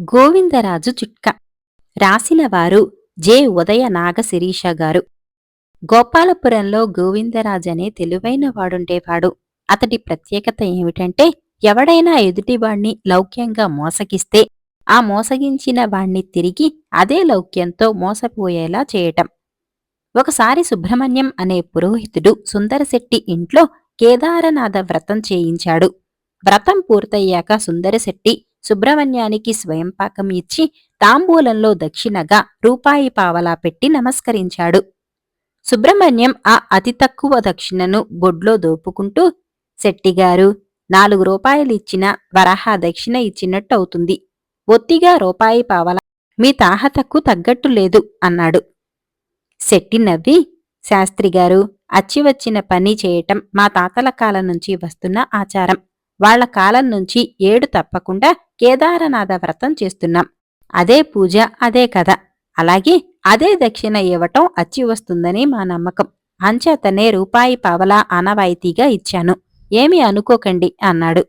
Govindaraju చిట్క. రాసినవారు J. ఉదయ నాగశిరీష గారు. గోపాలపురంలో గోవిందరాజనే తెలివైన వాడుండేవాడు. అతడి ప్రత్యేకత ఏమిటంటే ఎవడైనా ఎదుటివాణ్ణి లౌక్యంగా మోసగిస్తే ఆ మోసగించిన వాణ్ణి తిరిగి అదే లౌక్యంతో మోసపోయేలా చేయటం. ఒకసారి సుబ్రహ్మణ్యం అనే పురోహితుడు సుందరశెట్టి ఇంట్లో కేదారనాథ వ్రతం చేయించాడు. వ్రతం పూర్తయ్యాక సుందరశెట్టి సుబ్రహ్మణ్యానికి స్వయంపాకం ఇచ్చి తాంబూలంలో దక్షిణగా రూపాయి పావలా పెట్టి నమస్కరించాడు. సుబ్రహ్మణ్యం ఆ అతి తక్కువ దక్షిణను బొడ్లో దోపుకుంటూ శెట్టిగారు నాలుగు రూపాయలిచ్చిన వరహా దక్షిణ ఇచ్చినట్టు అవుతుంది ఒత్తిగా రూపాయి పావలా మీ తాహతకు తగ్గట్టు లేదు అన్నాడు. శెట్టి నవ్వి శాస్త్రిగారు అచ్చివచ్చిన పని చేయటం మా తాతల కాలం నుంచి వస్తున్న ఆచారం. వాళ్ళ కాలం నుంచి ఏడు తప్పకుండా కేదారనాథ వ్రతం చేస్తున్నాం. అదే పూజ అదే కథ. అలాగే అదే దక్షిణ ఇవ్వటం అచ్చి వస్తుందని మా నమ్మకం. అంచేతనే రూపాయి పావలా ఆనవాయితీగా ఇచ్చాను. ఏమీ అనుకోకండి అన్నాడు.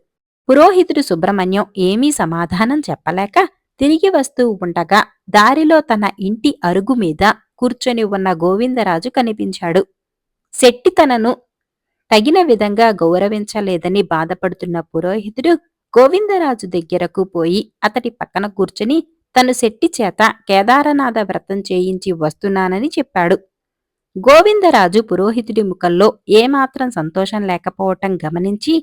పురోహితుడు సుబ్రహ్మణ్యం ఏమీ సమాధానం చెప్పలేక తిరిగి వస్తూ ఉండగా దారిలో తన ఇంటి అరుగు మీద కూర్చొని ఉన్న గోవిందరాజు కనిపించాడు. శెట్టి తనను తగిన విధంగా గౌరవించలేదని బాధపడుతున్న పురోహితుడు గోవిందరాజు దగ్గరకు పోయి అతడి పక్కన కూర్చుని తను శెట్టి చేత కేదారనాథ వ్రతం చేయించి వస్తున్నానని చెప్పాడు. గోవిందరాజు పురోహితుడి ముఖంలో ఏమాత్రం సంతోషం లేకపోవటం గమనించి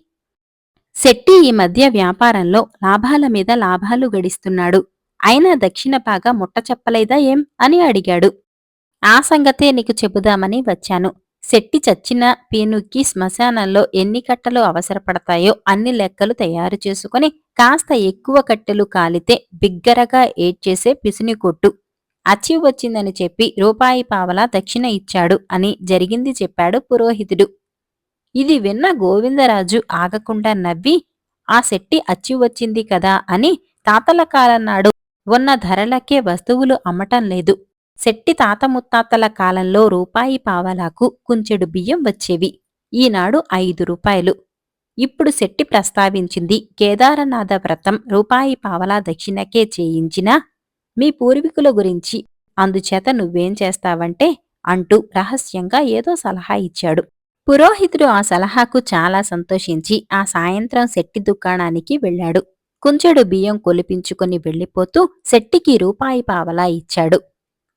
శెట్టి ఈ మధ్య వ్యాపారంలో లాభాల మీద లాభాలు గడిస్తున్నాడు. అయినా దక్షిణ బాగా ముట్ట చెప్పలేదా ఏం? అని అడిగాడు. ఆ సంగతే నీకు చెబుదామని వచ్చాను. శెట్టి చచ్చిన పీనుకి శ్మశానంలో ఎన్ని కట్టలు అవసరపడతాయో అన్ని లెక్కలు తయారు చేసుకుని కాస్త ఎక్కువ కట్టెలు కాలితే బిగ్గరగా ఏడ్చేసే పిసిని కొట్టు. అచ్చి వచ్చిందని చెప్పి రూపాయి పావలా దక్షిణ ఇచ్చాడు అని జరిగింది చెప్పాడు పురోహితుడు. ఇది విన్న గోవిందరాజు ఆగకుండా నవ్వి ఆ శెట్టి అచ్చి వచ్చింది కదా అని తాతల కాలం నాడు ఉన్న ధరలకే వస్తువులు అమ్మటం లేదు. శెట్టి తాత ముత్తాతల కాలంలో రూపాయి పావలాకు కుంచెడు బియ్యం వచ్చేవి. ఈనాడు ఐదు రూపాయలు. ఇప్పుడు శెట్టి ప్రస్తావించింది కేదారనాథ వ్రతం రూపాయి పావలా దక్షిణకే చేయించినా మీ పూర్వీకుల గురించి. అందుచేత నువ్వేం చేస్తావంటే అంటూ రహస్యంగా ఏదో సలహా ఇచ్చాడు. పురోహితుడు ఆ సలహాకు చాలా సంతోషించి ఆ సాయంత్రం శెట్టి దుకాణానికి వెళ్ళాడు. కుంచెడు బియ్యం కొలిపించుకుని వెళ్ళిపోతూ శెట్టికి రూపాయి పావలా ఇచ్చాడు.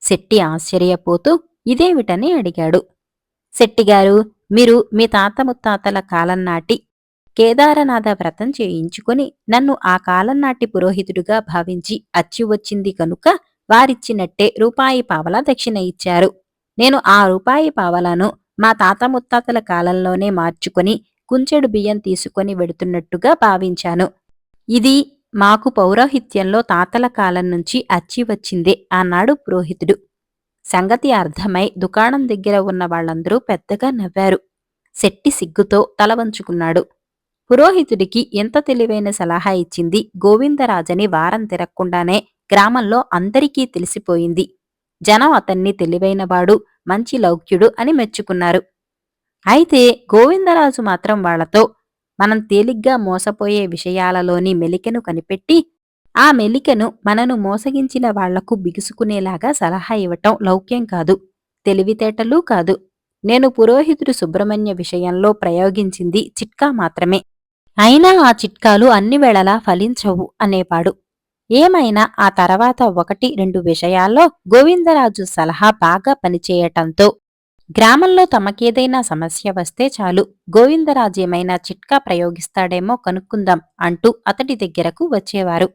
శెట్టి ఆశ్చర్యపోతూ ఇదేమిటని అడిగాడు. శెట్టిగారు మీరు మీ తాత ముత్తాతల కాలం నాటి కేదారనాథ వ్రతం చేయించుకుని నన్ను ఆ కాలం నాటి పురోహితుడుగా భావించి అచ్చి వచ్చింది కనుక వారిచ్చినట్టే రూపాయి పావలా దక్షిణ ఇచ్చారు. నేను ఆ రూపాయి పావలాను మా తాత ముత్తాతల కాలంలోనే మార్చుకొని కుంచెడు బియ్యం తీసుకొని వెడుతున్నట్టుగా భావించాను. ఇది మాకు పౌరోహిత్యంలో తాతల కాలం నుంచి అచ్చి వచ్చిందే అన్నాడు పురోహితుడు. సంగతి అర్థమై దుకాణం దగ్గర ఉన్న వాళ్ళందరూ పెద్దగా నవ్వారు. శెట్టి సిగ్గుతో తల వంచుకున్నాడు. పురోహితుడికి ఎంత తెలివైన సలహా ఇచ్చింది గోవిందరాజని వారం తిరక్కుండానే గ్రామంలో అందరికీ తెలిసిపోయింది. జనం అతన్ని తెలివైనవాడు మంచి లౌక్యుడు అని మెచ్చుకున్నారు. అయితే గోవిందరాజు మాత్రం వాళ్ళతో మనం తేలిగ్గా మోసపోయే విషయాలలోని మెలికను కనిపెట్టి ఆ మెలికను మనను మోసగించిన వాళ్ళకు బిగుసుకునేలాగా సలహా ఇవ్వటం లౌక్యం కాదు తెలివితేటలూ కాదు. నేను పురోహితుడు సుబ్రహ్మణ్య విషయంలో ప్రయోగించింది చిట్కా మాత్రమే. అయినా ఆ చిట్కాలు అన్ని వేళలా ఫలించవు అనేవాడు. ఏమైనా ఆ తర్వాత ఒకటి రెండు విషయాల్లో గోవిందరాజు సలహా బాగా పనిచేయటంతో గ్రామంలో తమకేదైనా సమస్య వస్తే చాలు గోవిందరాజేమైనా చిట్కా ప్రయోగిస్తాడేమో కనుక్కుందాం అంటూ అతడి దగ్గరకు వచ్చేవారు.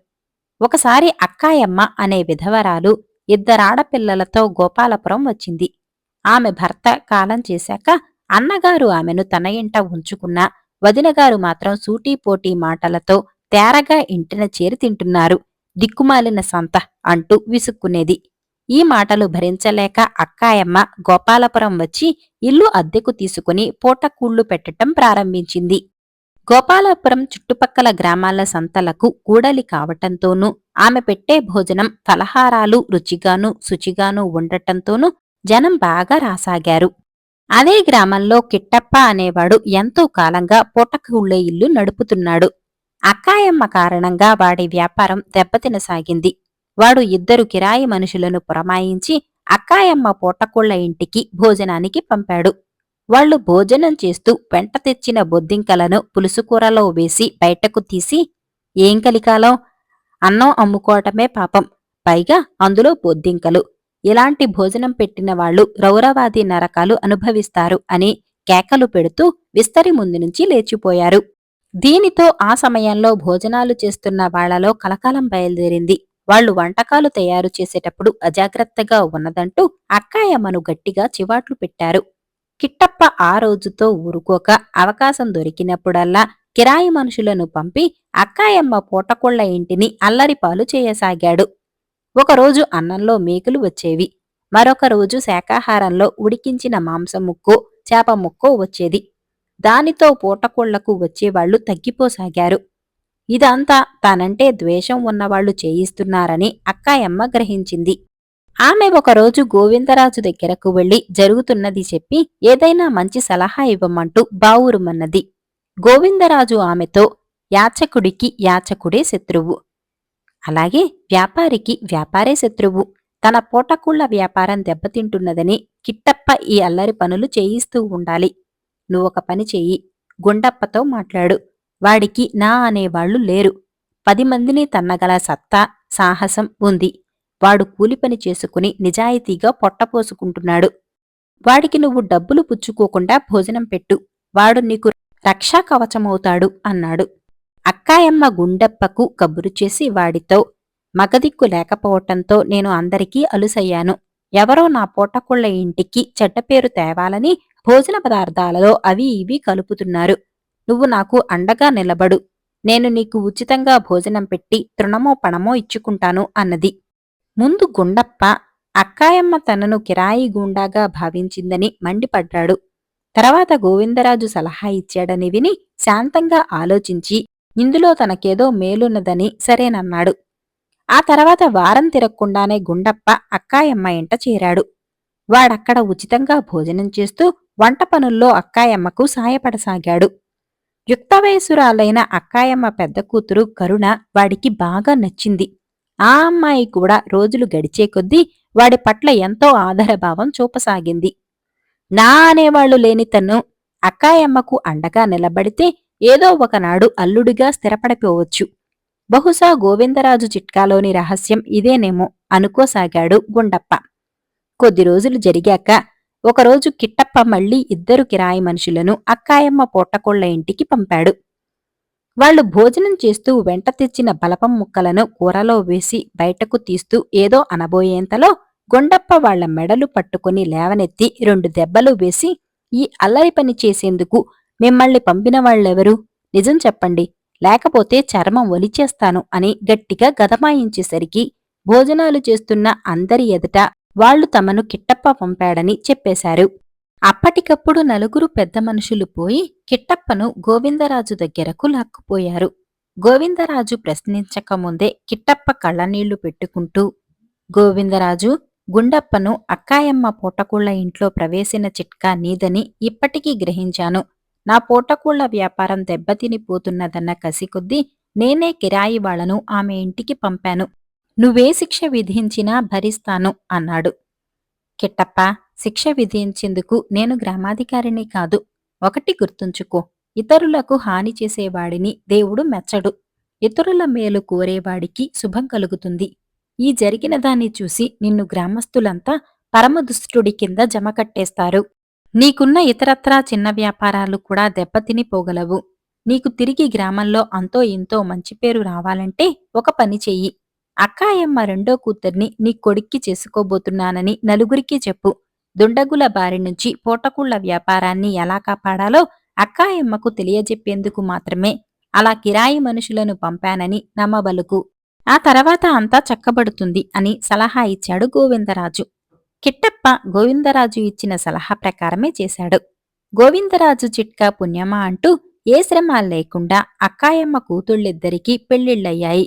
ఒకసారి అక్కాయమ్మ అనే విధవరాలు ఇద్దరాడపిల్లలతో గోపాలపురం వచ్చింది. ఆమె భర్త కాలం చేశాక అన్నగారు ఆమెను తన ఇంట ఉంచుకున్నా వదినగారు మాత్రం సూటీపోటీ మాటలతో తేరగా ఇంటిన చేరి తింటున్నారు. దిక్కుమాలిన సంత అంటూ విసుక్కునేది. ఈ మాటలు భరించలేక అక్కాయమ్మ గోపాలపురం వచ్చి ఇల్లు అద్దెకు తీసుకుని పూటకూళ్ళు పెట్టటం ప్రారంభించింది. గోపాలపురం చుట్టుపక్కల గ్రామాల సంతలకు కూడలి కావటంతోనూ ఆమె పెట్టే భోజనం ఫలహారాలు రుచిగాను శుచిగాను ఉండటంతోనూ జనం బాగా రాసాగారు. అదే గ్రామంలో కిట్టప్ప అనేవాడు ఎంతో కాలంగా పూటకూళ్ళే ఇల్లు నడుపుతున్నాడు. అక్కాయమ్మ కారణంగా వాడి వ్యాపారం దెబ్బతినసాగింది. వాడు ఇద్దరు కిరాయి మనుషులను పురమాయించి అక్కాయమ్మ పూటకోళ్ళ ఇంటికి భోజనానికి పంపాడు. వాళ్ళు భోజనం చేస్తూ వెంట తెచ్చిన బొద్దింకలను పులుసుకూరలో వేసి బయటకు తీసి ఏం కలికాలం? అన్నం అమ్ముకోవటమే పాపం. పైగా అందులో బొద్దింకలు. ఇలాంటి భోజనం పెట్టిన వాళ్ళు రౌరవాది నరకాలు అనుభవిస్తారు అని కేకలు పెడుతూ విస్తరి ముందు నుంచి లేచిపోయారు. దీనితో ఆ సమయంలో భోజనాలు చేస్తున్న వాళ్ళలో కలకాలం బయలుదేరింది. వాళ్ళు వంటకాలు తయారు చేసేటప్పుడు అజాగ్రత్తగా ఉన్నదంటూ అక్కాయమ్మను గట్టిగా చివాట్లు పెట్టారు. కిట్టప్ప ఆ రోజుతో ఊరుకోక అవకాశం దొరికినప్పుడల్లా కిరాయి మనుషులను పంపి అక్కాయమ్మ పూటకొళ్ళ ఇంటిని అల్లరిపాలు చేయసాగాడు. ఒకరోజు అన్నంలో మేకులు వచ్చేవి. మరొక రోజు శాకాహారంలో ఉడికించిన మాంసం ముక్కో చేప ముక్కో వచ్చేది. దానితో పూటకోళ్ళకు వచ్చేవాళ్ళు తగ్గిపోసాగారు. ఇదంతా తానంటే ద్వేషం ఉన్నవాళ్ళు చేయిస్తున్నారని అక్కాయమ్మ గ్రహించింది. ఆమె ఒకరోజు గోవిందరాజు దగ్గరకు వెళ్ళి జరుగుతున్నది చెప్పి ఏదైనా మంచి సలహా ఇవ్వమంటూ బావురుమన్నది. గోవిందరాజు ఆమెతో యాచకుడికి యాచకుడే శత్రువు. అలాగే వ్యాపారికి వ్యాపారే శత్రువు. తన పూటకుళ్ళ వ్యాపారం దెబ్బతింటున్నదని కిట్టప్ప ఈ అల్లరి పనులు చేయిస్తూ ఉండాలి. నువ్వొక పని చెయ్యి గుండప్పతో మాట్లాడు. వాడికి నా అనేవాళ్ళు లేరు. పది మందిని తన్నగల సత్తా సాహసం ఉంది. వాడు కూలిపని చేసుకుని నిజాయితీగా పొట్టపోసుకుంటున్నాడు వాడికి నువ్వు డబ్బులు పుచ్చుకోకుండా భోజనం పెట్టు. వాడు నీకు రక్షా కవచమవుతాడు అన్నాడు. అక్కాయమ్మ గుండెప్పకు కబురు చేసి వాడితో మగదిక్కు లేకపోవటంతో నేను అందరికీ అలుసయ్యాను. ఎవరో నా పూటకుళ్ళ ఇంటికి చెడ్డపేరు తేవాలని భోజన పదార్థాలలో అవి ఇవి కలుపుతున్నారు. నువ్వు నాకు అండగా నిలబడు. నేను నీకు ఉచితంగా భోజనం పెట్టి తృణమో పణమో ఇచ్చుకుంటాను అన్నది. ముందు గుండప్ప అక్కాయమ్మ తనను కిరాయి గూండాగా భావించిందని మండిపడ్డాడు. తర్వాత గోవిందరాజు సలహా ఇచ్చాడని విని శాంతంగా ఆలోచించి ఇందులో తనకేదో మేలున్నదని సరేనన్నాడు. ఆ తర్వాత వారం తిరగకుండానే గుండప్ప అక్కాయమ్మ ఇంట చేరాడు. వాడక్కడ ఉచితంగా భోజనం చేస్తూ వంట పనుల్లో అక్కాయమ్మకు సాయపడసాగాడు. యుక్తవయసురాలైన అక్కాయమ్మ పెద్ద కూతురు కరుణ వాడికి బాగా నచ్చింది. ఆ అమ్మాయి కూడా రోజులు గడిచే కొద్దీ వాడి పట్ల ఎంతో ఆదరభావం చూపసాగింది. నా అనేవాళ్ళు లేని తను అక్కాయమ్మకు అండగా నిలబడితే ఏదో ఒకనాడు అల్లుడిగా స్థిరపడిపోవచ్చు. బహుశా గోవిందరాజు చిట్కాలోని రహస్యం ఇదేనేమో అనుకోసాగాడు గుండప్ప. కొద్ది రోజులు జరిగాక ఒకరోజు కిట్టప్ప మళ్ళీ ఇద్దరు కిరాయి మనుషులను అక్కాయమ్మ పొట్టకొళ్ళ ఇంటికి పంపాడు. వాళ్ళు భోజనం చేస్తూ వెంట తెచ్చిన బలపం ముక్కలను కూరలో వేసి బయటకు తీస్తూ ఏదో అనబోయేంతలో గొండప్ప వాళ్ళ మెడలు పట్టుకుని లేవనెత్తి రెండు దెబ్బలు వేసి ఈ అల్లరి పని చేసేందుకు మిమ్మల్ని పంపిన వాళ్ళెవరు? నిజం చెప్పండి. లేకపోతే చర్మం ఒలిచేస్తాను అని గట్టిగా గదమాయించేసరికి భోజనాలు చేస్తున్న అందరి ఎదుట వాళ్ళు తమను కిట్టప్ప పంపాడని చెప్పేశారు. అప్పటికప్పుడు నలుగురు పెద్ద మనుషులు పోయి కిట్టప్పను గోవిందరాజు దగ్గరకు లాక్కుపోయారు. గోవిందరాజు ప్రశ్నించకముందే కిట్టప్ప కళ్ళనీళ్ళు పెట్టుకుంటూ గోవిందరాజు గుండప్పను అక్కాయమ్మ పూటకూళ్ళ ఇంట్లో ప్రవేశిన చిట్కా నీదని ఇప్పటికీ గ్రహించాను. నా పూటకూళ్ళ వ్యాపారం దెబ్బతినిపోతున్నదన్న కసి కొద్దీ నేనే కిరాయి వాళ్ళను ఆమె ఇంటికి పంపాను. నువ్వే శిక్ష విధించినా భరిస్తాను అన్నాడు. కిట్టప్ప శిక్ష విధించేందుకు నేను గ్రామాధికారిని కాదు. ఒకటి గుర్తుంచుకో ఇతరులకు హాని చేసేవాడిని దేవుడు మెచ్చడు. ఇతరుల మేలు కోరేవాడికి శుభం కలుగుతుంది. ఈ జరిగిన దాన్ని చూసి నిన్ను గ్రామస్తులంతా పరమదుష్టుడి కింద జమకట్టేస్తారు నీకున్న ఇతరత్రా చిన్న వ్యాపారాలు కూడా దెబ్బతిని పోగలవు. నీకు తిరిగి గ్రామంలో అంతో ఇంతో మంచి పేరు రావాలంటే ఒక పని చెయ్యి. అక్కాయమ్మ రెండో కూతుర్ని నీ కొడుక్కి చేసుకోబోతున్నానని నలుగురికి చెప్పు. దుండగుల బారి నుంచి పోటకుళ్ళ వ్యాపారాన్ని ఎలా కాపాడాలో అక్కాయమ్మకు తెలియజెప్పేందుకు మాత్రమే అలా కిరాయి మనుషులను పంపానని నమ్మబలుకు ఆ తర్వాత అంతా చక్కబడుతుంది అని సలహా ఇచ్చాడు గోవిందరాజు. కిట్టప్ప గోవిందరాజు ఇచ్చిన సలహా ప్రకారమే చేశాడు. గోవిందరాజు చిట్కా పుణ్యమా అంటూ ఏ శ్రమ లేకుండా అక్కాయమ్మ కూతుళ్ళిద్దరికీ పెళ్ళిళ్ళయ్యాయి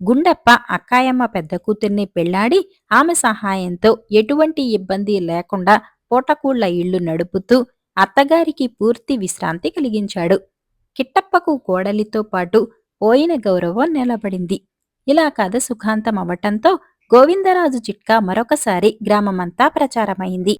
గుండప్ప అక్కాయమ్మ పెద్ద కూతుర్ని పెళ్ళాడి ఆమె సహాయంతో ఎటువంటి ఇబ్బంది లేకుండా పూటకూళ్ళ ఇళ్ళు నడుపుతూ అత్తగారికి పూర్తి విశ్రాంతి కలిగించాడు. కిట్టప్పకు కోడలితో పాటు పోయిన గౌరవం నిలబడింది. ఇలా కథ సుఖాంతం అవటంతో గోవిందరాజు చిట్కా మరొకసారి గ్రామమంతా ప్రచారమైంది.